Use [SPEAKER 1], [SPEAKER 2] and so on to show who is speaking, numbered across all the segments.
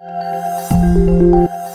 [SPEAKER 1] Música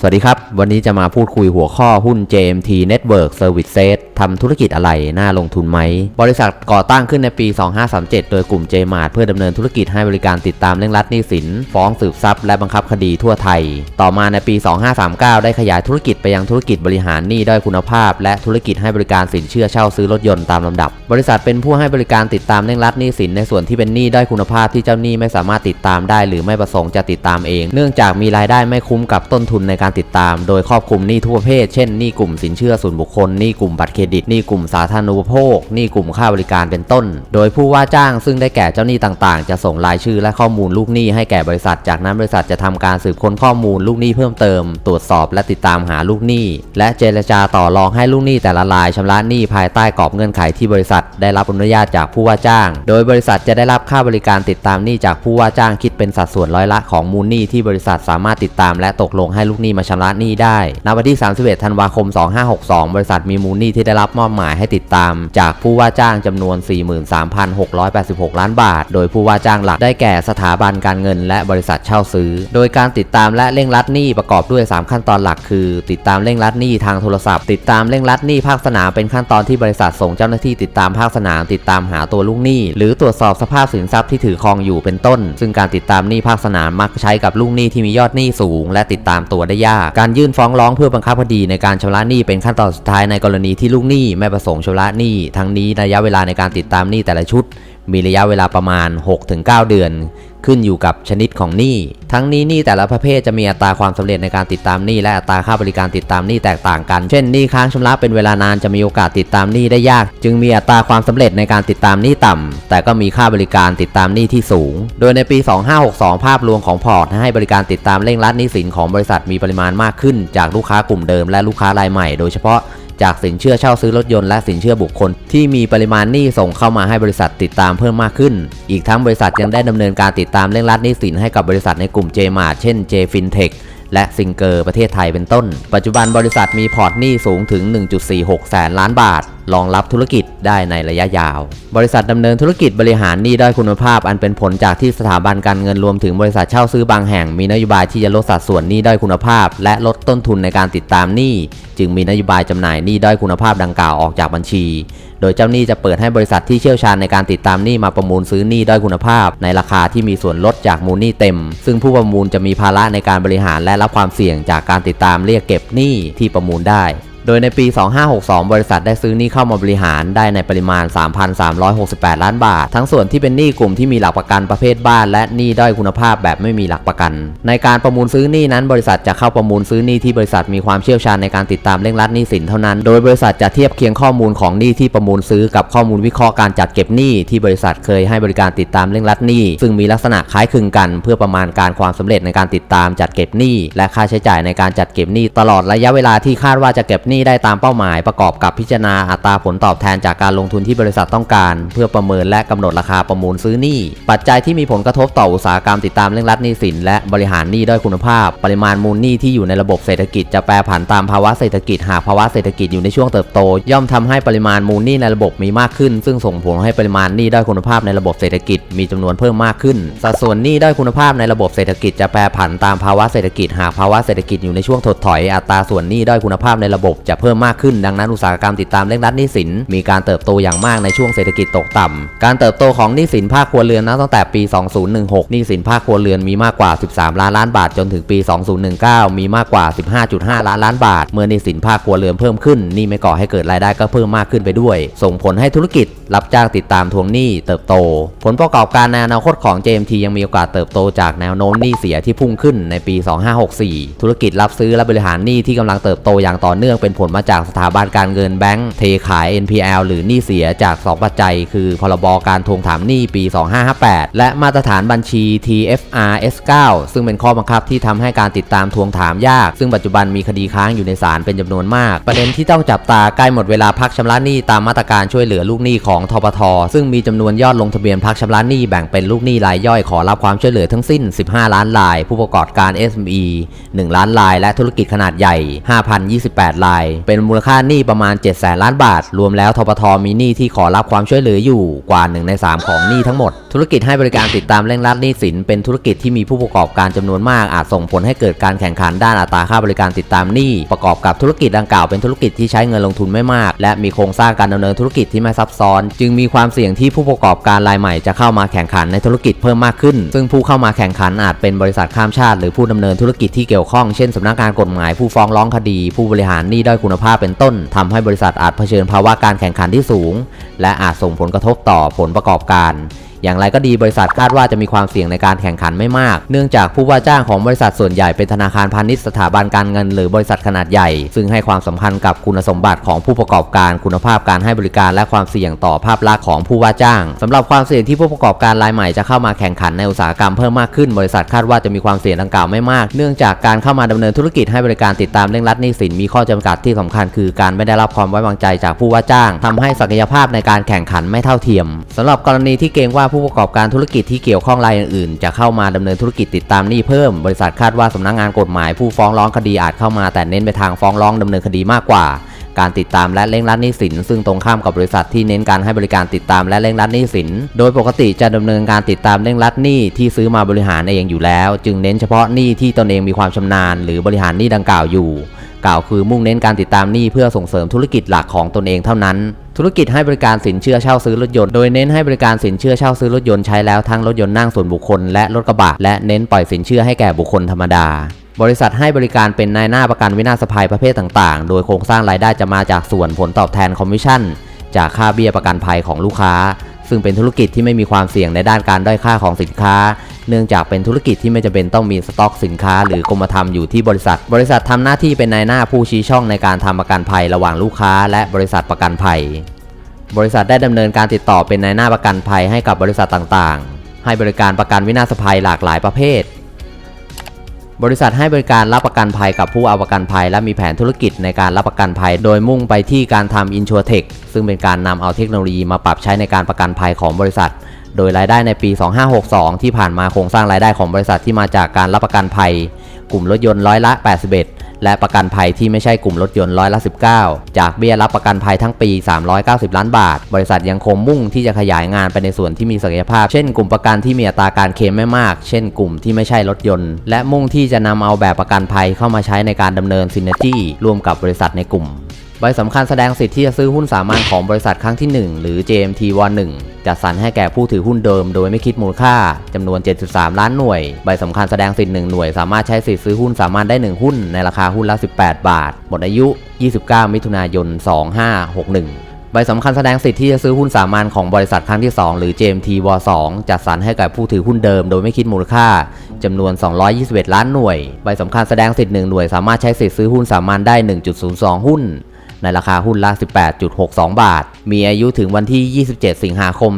[SPEAKER 1] สวัสดีครับ วันนี้จะมาพูดคุยหัวข้อหุ้น JMT Network Services ทำธุรกิจอะไร น่าลงทุนไหม บริษัทก่อตั้งขึ้นในปี 2537 โดยกลุ่ม JMart เพื่อดำเนินธุรกิจให้บริการติดตามเร่งรัดหนี้สิน ฟ้องสืบทรัพย์และบังคับคดีทั่วไทย ต่อมาในปี 2539 ได้ขยายธุรกิจไปยังธุรกิจบริหารหนี้ด้อยคุณภาพ และธุรกิจให้บริการสินเชื่อเช่าซื้อรถยนต์ตามลำดับ บริษัทเป็นผู้ให้บริการติดตามเร่งรัดหนี้สินในส่วนที่เป็นหนี้ด้อยคุณภาพที่เจ้าหนี้ไม่สามารถติดตามได้ หรือไม่ประสงค์จะติดตามเอง เนื่องจากมีรายได้ไม่คุ้มกับต้นทุนในการติดตาม โดยครอบคลุมหนี้ทุกประเภท เช่นหนี้กลุ่มสินเชื่อส่วนบุคคลหนี้กลุ่มบัตรเครดิตหนี้กลุ่มสาธารณูปโภคหนี้กลุ่มค่าบริการเป็นต้น โดยผู้ว่าจ้างซึ่งได้แก่เจ้าหนี้ต่างๆ จะส่งรายชื่อและข้อมูลลูกหนี้ให้แก่บริษัท จากนั้นบริษัทจะทำการสืบค้นข้อมูลลูกหนี้เพิ่มเติม ตรวจสอบและติดตามหาลูกหนี้ และเจรจาต่อรองให้ลูกหนี้แต่ละรายชำระหนี้ภายใต้กรอบเงื่อนไขที่บริษัท ได้รับอนุญาตจากผู้ว่าจ้าง โดยบริษัทจะได้รับค่าบริการติดตามหนี้จากผู้ว่าจ้างคิดเป็นสัดส่วนร้อยละของมูลหนี้ที่บริษัทสามารถติดตามและตกลงให้ลูกหนี้มาชำระหนี้ได้ณวันที่ 31 ธันวาคม 2562 บริษัทมีมูลหนี้ที่ได้รับมอบหมายให้ติดตาม จากผู้ว่าจ้างจำนวน 43,686 ล้านบาท โดยผู้ว่าจ้างหลักได้แก่สถาบันการเงิน และบริษัทเช่าซื้อ โดยการติดตามและเร่งรัดหนี้ประกอบด้วย 3 ขั้นตอนหลัก คือ ติดตามเร่งรัดหนี้ทางโทรศัพท์ ติดตามเร่งรัดหนี้ภาคสนามเป็นขั้นตอนที่บริษัทส่งเจ้าหน้าที่ติดตามภาคสนามติดตามหาตัวลูกหนี้ หรือตรวจสอบสภาพสินทรัพย์ที่ถือครองอยู่เป็นต้น ซึ่งการติดตามหนี้ภาคสนามมักใช้กับลูกหนี้ที่มียอดหนี้สูง และติดตามตัวได้ยาก การยื่นฟ้องร้องเพื่อบังคับคดีในการชำระหนี้เป็นขั้นตอนสุดท้ายในกรณีที่ลูกหนี้ไม่ประสงค์ชำระหนี้ ทั้งนี้ระยะเวลาในการติดตามหนี้แต่ละชุด มีระยะเวลาประมาณ 6-9 เดือน ขึ้นอยู่กับชนิดของหนี้ ทั้งนี้หนี้แต่ละประเภทจะมีอัตราความสำเร็จในการติดตามหนี้และอัตราค่าบริการติดตามหนี้แตกต่างกัน เช่นหนี้ค้างชำระเป็นเวลานานจะมีโอกาสติดตามหนี้ได้ยาก จึงมีอัตราความสำเร็จในการติดตามหนี้ต่ำแต่ก็มีค่าบริการติดตามหนี้ที่สูง โดยในปี 2562 ภาพรวมของพอร์ตให้บริการติดตามเร่งรัดหนี้สินของบริษัทมีปริมาณมากขึ้น จากลูกค้ากลุ่มเดิมและลูกค้ารายใหม่ โดยเฉพาะ จากสินเชื่อเช่าซื้อรถยนต์และสินเชื่อบุคคล ที่มีปริมาณหนี้ส่งเข้ามาให้บริษัทติดตามเพิ่มมากขึ้น อีกทั้งบริษัทยังได้ดำเนินการติดตามเร่งรัดหนี้สินให้กับบริษัทในกลุ่ม JMart เช่น JFintech และซิงเกอร์ประเทศไทยเป็นต้น ปัจจุบันบริษัทมีพอร์ตหนี้สูงถึง 1.46 แสนล้านบาท รองรับธุรกิจได้ในระยะยาว บริษัทดำเนินธุรกิจบริหารหนี้ด้อยคุณภาพ อันเป็นผลจากที่สถาบันการเงินรวมถึงบริษัทเช่าซื้อบางแห่งมีนโยบายที่จะลดสัดส่วนหนี้ด้อยคุณภาพ และลดต้นทุนในการติดตามหนี้จึงมีนโยบายจำหน่ายหนี้ด้อยคุณภาพดังกล่าวออกจากบัญชี โดยเจ้าหนี้จะเปิดให้บริษัทที่เชี่ยวชาญในการติดตามหนี้มาประมูลซื้อหนี้ด้อยคุณภาพ ในราคาที่มีส่วนลดจากมูลหนี้เต็ม ซึ่งผู้ประมูลจะมีภาระในการบริหารและรับความเสี่ยงจากการติดตามเรียกเก็บหนี้ที่ประมูลได้ โดยในปี 2562 บริษัทได้ซื้อหนี้เข้ามาบริหารได้ในปริมาณ 3,368 ล้านบาท ทั้งส่วนที่เป็นหนี้กลุ่มที่มีหลักประกันประเภทบ้าน และหนี้ด้อยคุณภาพแบบไม่มีหลักประกัน ในการประมูลซื้อหนี้นั้น บริษัทจะเข้าประมูลซื้อหนี้ที่บริษัทมีความเชี่ยวชาญในการติดตามเร่งรัดหนี้สินเท่านั้น โดยบริษัทจะเทียบเคียงข้อมูลของหนี้ที่ประมูลซื้อกับข้อมูลวิเคราะห์การจัดเก็บหนี้ที่บริษัทเคยให้บริการติดตามเร่งรัดหนี้ซึ่งมีลักษณะคล้ายคลึงกัน เพื่อประมาณการความสำเร็จในการติดตามจัดเก็บหนี้และค่าใช้จ่ายในการจัดเก็บหนี้ตลอดระยะเวลาที่คาดว่าจะเก็บหนี้นี่ได้ตามเป้าหมายประกอบกับพิจารณาอัตราผลตอบแทนจากการลงทุนที่บริษัทต้องการ เพื่อประเมินและกำหนดราคาประมูลซื้อหนี้ ปัจจัยที่มีผลกระทบต่ออุตสาหกรรมติดตามเร่งรัดหนี้สินและบริหารหนี้ด้อยคุณภาพ ปริมาณมูลหนี้ที่อยู่ในระบบเศรษฐกิจจะแปรผันตามภาวะเศรษฐกิจหากภาวะเศรษฐกิจอยู่ในช่วงเติบโต ย่อมทำให้ปริมาณมูลหนี้ในระบบมีมากขึ้น ซึ่งส่งผลให้ปริมาณหนี้ด้อยคุณภาพในระบบเศรษฐกิจมีจำนวนเพิ่มมากขึ้น สัดส่วนหนี้ด้อยคุณภาพในระบบเศรษฐกิจจะแปรผันตามภาวะเศรษฐกิจหากภาวะเศรษฐกิจอยู่ในช่วงถดถอยอัตราส่วนหนี้ด้อยคุณภาพในระบบจะเพิ่มมากขึ้นดังนั้นอุตสาหกรรมติดตามเร่งรัดหนี้สินมีการเติบโตอย่างมากในช่วงเศรษฐกิจตกต่ำการเติบโตของหนี้สินภาคครัวเรือนนับตั้งแต่ปี 2016 หนี้สินภาคครัวเรือนมีมากกว่า 13 ล้านล้านบาทจนถึงปี 2019 มีมากกว่า 15.5 ล้านล้านบาท เมื่อหนี้สินภาคครัวเรือนเพิ่มขึ้นหนี้ไม่ก่อให้เกิดรายได้ก็เพิ่มมากขึ้นไปด้วย ส่งผลให้ธุรกิจ รับจ้างติดตามทวงหนี้เติบโต ผลประกอบการในอนาคตของ JMT ยังมีโอกาสเติบโตจากแนวโน้มหนี้เสียที่พุ่งขึ้นในปี 2564 ธุรกิจรับซื้อและบริหารหนี้ที่กำลังเติบโตอย่างต่อเนื่องเป็น็นผลมาจากสถาบันการเงินแบงก์เทขาย NPL หรือหนี้เสียจาก 2 ปัจจัย คือพรบการทวงถามหนี้ปี 2558 และมาตรฐานบัญชี TFR S9 ซึ่งเป็นข้อบังคับที่ทำให้การติดตามทวงถามยาก ซึ่งปัจจุบันมีคดีค้างอยู่ในศาลเป็นจำนวนมาก ประเด็นที่ต้องจับตาใกล้หมดเวลาพักชำระหนี้ตามมาตรการช่วยเหลือลูกหนี้ของทปท ซึ่งมีจำนวนยอดลงทะเบียนพักชำระหนี้แบ่งเป็นลูกหนี้รายย่อยขอรับความช่วยเหลือทั้งสิ้น 15 ล้านราย ผู้ประกอบการ SME 1 ล้านราย และธุรกิจขนาดใหญ่ 5,028รายาย เป็นมูลค่าหนี้ประมาณ 7 0 0แสนล้านบาท รวมแล้วทปทมีหนี้ที่ขอรับความช่วยเหลืออยู่กว่า1ใน3 ของหนี้ทั้งหมด ธุรกิจให้บริการติดตามเร่งรัดหนี้สิน เป็นธุรกิจที่มีผู้ประกอบการจำนวนมากอาจส่งผลให้เกิดการแข่งขันด้านอัตราค่าบริการติดตามหนี้ประกอบกับธุรกิจดังกล่าวเป็นธุรกิจที่ใช้เงินลงทุนไม่มาก และมีโครงสร้างการดำเนินธุรกิจที่ไม่ซับซ้อน จึงมีความเสี่ยงที่ผู้ประกอบการรายใหม่จะเข้ามาแข่งขันในธุรกิจเพิ่มมากขึ้น ซึ่งผู้เข้ามาแข่งขันอาจเป็นบริษัทข้ามชาติ หรือผู้ดำเนินธุรกิจที่เกี่ยวข้องเช่นสำนักงานกฎหมายผู้ฟ้องร้องคดี ผู้บริหารหนี้ด้อยคุณภาพเป็นต้นทำให้บริษัทอาจเผชิญภาวะการแข่งขันที่สูง และอาจส่งผลกระทบต่อผลประกอบการ อย่างไรก็ดีบริษัทคาดว่าจะมีความเสี่ยงในการแข่งขันไม่มาก เนื่องจากผู้ว่าจ้างของบริษัทส่วนใหญ่เป็นธนาคารพาณิชย์สถาบันการเงิน หรือบริษัทขนาดใหญ่ ซึ่งให้ความสำคัญกับคุณสมบัติของผู้ประกอบการคุณภาพการให้บริการและความเสี่ยงต่อภาพลักษณ์ของผู้ว่าจ้างสำหรับความเสี่ยงที่ผู้ประกอบการรายใหม่จะเข้ามาแข่งขันในอุตสาหกรรมเพิ่มมากขึ้น บริษัทคาดว่าจะมีความเสี่ยงดังกล่าวไม่มาก เนื่องจากการเข้ามาดำเนินธุรกิจให้บริการติดตามเร่งรัดหนี้สินมีข้อจำกัดที่สำคัญคือการไม่ได้รับความไว้วางใจจากผู้ว่าจ้างทำให้ศักยภาพในการแข่งขันไม่เท่าเทียมสำหรับกรณีที่เกรงว่าผู้ประกอบการธุรกิจที่เกี่ยวข้องรายอื่นๆ จะเข้ามาดำเนินธุรกิจติดตามหนี้เพิ่ม บริษัทคาดว่าสำนักงานกฎหมายผู้ฟ้องร้องคดีอาจเข้ามาแต่เน้นไปทางฟ้องร้องดำเนินคดีมากกว่า การติดตามและเร่งรัดหนี้สิน ซึ่งตรงข้ามกับบริษัทที่เน้นการให้บริการติดตามและเร่งรัดหนี้สิน โดยปกติจะดำเนินการติดตามเร่งรัดหนี้ที่ซื้อมาบริหารเองอยู่แล้ว จึงเน้นเฉพาะหนี้ที่ตนเองมีความชำนาญ หรือบริหารหนี้ดังกล่าวอยู่ กล่าวคือมุ่งเน้นการติดตามหนี้เพื่อส่งเสริมธุรกิจหลักของตนเองเท่านั้น ธุรกิจให้บริการสินเชื่อเช่าซื้อรถยนต์ โดยเน้นให้บริการสินเชื่อเช่าซื้อรถยนต์ใช้แล้วทั้งรถยนต์นั่งส่วนบุคคลและรถกระบะ และเน้นปล่อยสินเชื่อให้แก่บุคคลธรรมดาบริษัทให้บริการเป็นนายหน้าประกันวินาศภัยประเภทต่างๆ โดยโครงสร้างรายได้จะมาจากส่วนผลตอบแทนคอมมิชชั่น จากค่าเบี้ยประกันภัยของลูกค้า ซึ่งเป็นธุรกิจที่ไม่มีความเสี่ยงในด้านการด้อยค่าของสินค้า เนื่องจากเป็นธุรกิจที่ไม่จำเป็นต้องมีสต็อกสินค้า หรือกรมธรรม์อยู่ที่บริษัท บริษัททำหน้าที่เป็นนายหน้าผู้ชี้ช่องในการทำประกันภัยระหว่างลูกค้า และบริษัทประกันภัย บริษัทได้ดำเนินการติดต่อเป็นนายหน้าประกันภัยให้กับบริษัทต่างๆ ให้บริการประกันวินาศภัยหลากหลายประเภท บริษัทให้บริการรับประกันภัยกับผู้เอาประกันภัย และมีแผนธุรกิจในการรับประกันภัย โดยมุ่งไปที่การทำอินชัวเทคซึ่งเป็นการนำเอาเทคโนโลยีมาปรับใช้ในการประกันภัยของบริษัท โดยรายได้ในปี 2562 ที่ผ่านมาโครงสร้างรายได้ของบริษัทที่มาจากการรับประกันภัย กลุ่มรถยนต์ร้อยละ 81 และประกันภัยที่ไม่ใช่กลุ่มรถยนต์ร้อยละ 19 จากเบี้ยรับประกันภัยทั้งปี 390 ล้านบาท บริษัทยังคงมุ่งที่จะขยายงานไปในส่วนที่มีศักยภาพ เช่นกลุ่มประกันที่มีอัตราการเคลมไม่มาก เช่นกลุ่มที่ไม่ใช่รถยนต์ และมุ่งที่จะนำเอาแบบประกันภัยเข้ามาใช้ในการดำเนินซินเนจี้ร่วมกับบริษัทในกลุ่ม ใบสำคัญแสดงสิทธิ์ที่จะซื้อหุ้นสามัญของบริษัทครั้งที่ 1 หรือ JMT w 1จัดสรรให้แก่ผู้ถือหุ้นเดิมโดยไม่คิดมูลค่าจำนวน 73 ล้านหน่วย ใบสำคัญแสดงสิทธิ์1หน่วย สามารถใช้สิทธิ์ซื้อหุ้นสามัญได้ 1 หุ้นในราคาหุ้นละ 18 บาท หมดอายุ 29 มิถุนายน 2561ใบสำคัญแสดงสิทธิ์ที่จะซื้อหุ้นสามัญของบริษัทครั้งที่ 2 หรือ JMT w 2จัดสรรให้แก่ผู้ถือหุ้นเดิมโดยไม่คิดมูลค่าจำนวน 221 ล้านหน่วย ใบสำคัญแสดงสิทธิ์1หน่วยสามารถใช้สิทธิ์ซื้อหุ้นสามัญได้ 1.02 หุ้น ในราคาหุ้นละ 18.62 บาท มีอายุถึงวันที่ 27 สิงหาคม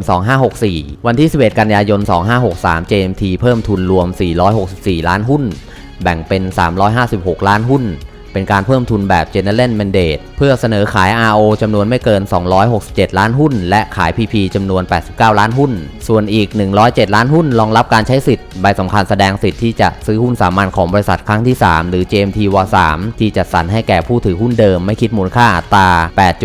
[SPEAKER 1] 2564 วันที่ 11 กันยายน 2563 JMT เพิ่มทุนรวม 464 ล้านหุ้น แบ่งเป็น 356 ล้านหุ้น เป็นการเพิ่มทุนแบบ General Mandate เพื่อเสนอขาย RO จำนวนไม่เกิน 267 ล้านหุ้น และขาย PP จำนวน 89 ล้านหุ้น ส่วนอีก 107 ล้านหุ้นรองรับการใช้สิทธิ์ ใบสำคัญแสดงสิทธิ์ที่จะซื้อหุ้นสามัญของบริษัทครั้งที่ 3 หรือ JMT w 3ที่จัดสรรให้แก่ผู้ถือหุ้นเดิมไม่คิดมูลค่าอัตรา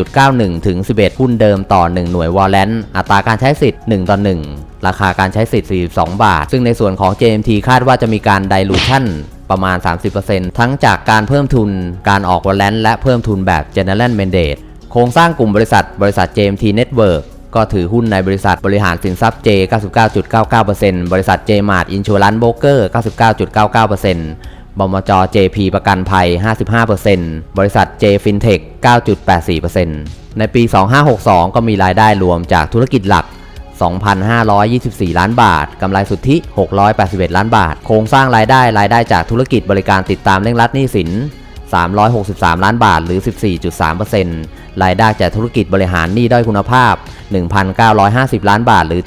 [SPEAKER 1] 8.91 ถึง 11 หุ้นเดิมต่อ 1 หน่วยวอลเลนต์อัตราการใช้สิทธิ์ 1 ต่อ 1 ราคาการใช้สิทธิ์ 42 บาท ซึ่งในส่วนของ JMT คาดว่าจะมีการ dilution ประมาณ 30%ทั้งจากการเพิ่มทุน การออกวอลเลนและเพิ่มทุนแบบ General Mandate โครงสร้างกลุ่มบริษัท บริษัท JMT Network ก็ถือหุ้นในบริษัทบริหารสินทรัพย์ J 99.99%บริษัท J Mart Insurance Broker 99.99%บมจ JP ประกันภัย 55%บริษัท J Fintech 9.84%ในปี 2562 ก็มีรายได้รวมจากธุรกิจหลัก 2,524 ล้านบาท กำไรสุทธิ 681 ล้านบาท โครงสร้างรายได้รายได้จากธุรกิจบริการติดตามเร่งรัดหนี้สิน 363 ล้านบาทหรือ 14.3%รายได้จากธุรกิจบริหารหนี้ด้อยคุณภาพ 1,950 ล้านบาทหรือ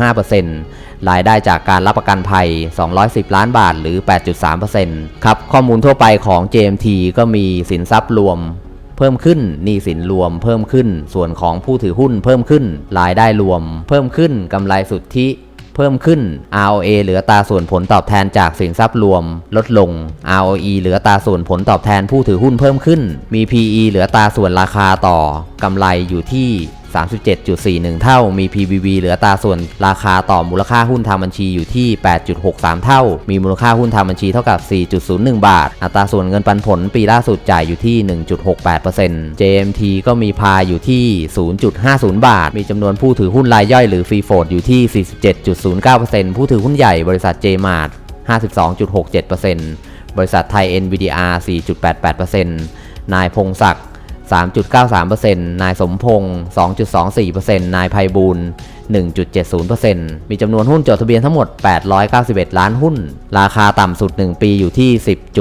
[SPEAKER 1] 76.5%รายได้จากการรับประกันภัย 210 ล้านบาทหรือ 8.3%ครับ ข้อมูลทั่วไปของ JMT ก็มีสินทรัพย์รวม เพิ่มขึ้นหนี้สินรวมเพิ่มขึ้น ส่วนของผู้ถือหุ้นเพิ่มขึ้น รายได้รวม เพิ่มขึ้นกำไรสุทธิเพิ่มขึ้น ROA เหลือตาส่วนผลตอบแทนจากสินทรัพย์รวม ลดลง ROE เหลือตาส่วนผลตอบแทนผู้ถือหุ้นเพิ่มขึ้น มี PE เหลือตาส่วนราคาต่อกำไรอยู่ที่ 37.41 เท่า มี PBV เหลืออัตราส่วนราคาต่อมูลค่าหุ้นทางบัญชีอยู่ที่ 8.63 เท่า มีมูลค่าหุ้นทางบัญชีเท่ากับ 4.01 บาท อัตราส่วนเงินปันผลปีล่าสุดจ่ายอยู่ที่ 1.68% JMT ก็มีพายอยู่ที่ 0.50 บาท มีจำนวนผู้ถือหุ้นรายย่อยหรือฟรีโฟดอยู่ที่ 47.09%ผู้ถือหุ้นใหญ่บริษัท JMart 52.67%บริษัทไทย NVDR 4.88%นายพงศักดิ์ 3.93%นายสมพงศ์2.24%นายไพบูล1.70%มีจำนวนหุ้นจดทะเบียนทั้งหมด 891 ล้านหุ้น ราคาต่ำสุด 1 ปีอยู่ที่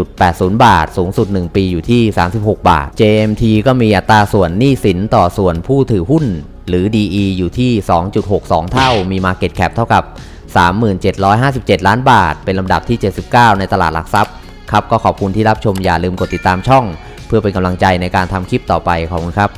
[SPEAKER 1] 10.80 บาท สูงสุด 1 ปีอยู่ที่ 36 บาท JMT ก็มีอัตราส่วนหนี้สินต่อส่วนผู้ถือหุ้น หรือ DE อยู่ที่ 2.62 เท่า มี Market Cap เท่ากับ 3757ล้านบาท เป็นลำดับที่ 79 ในตลาดหลักทรัพย์ ครับ ก็ขอบคุณที่รับชม อย่าลืมกดติดตามช่อง เพื่อเป็นกำลังใจในการทำคลิปต่อไปขอบคุณครับ